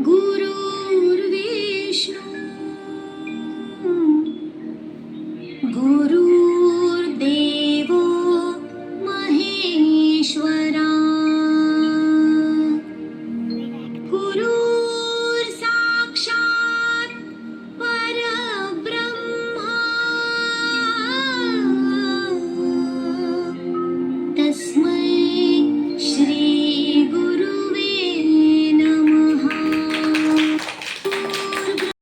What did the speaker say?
गुरुर्विष्णु गुरुर्देवो महेश्वरा। गुरुर्साक्षात् परब्रह्मा। तस्मै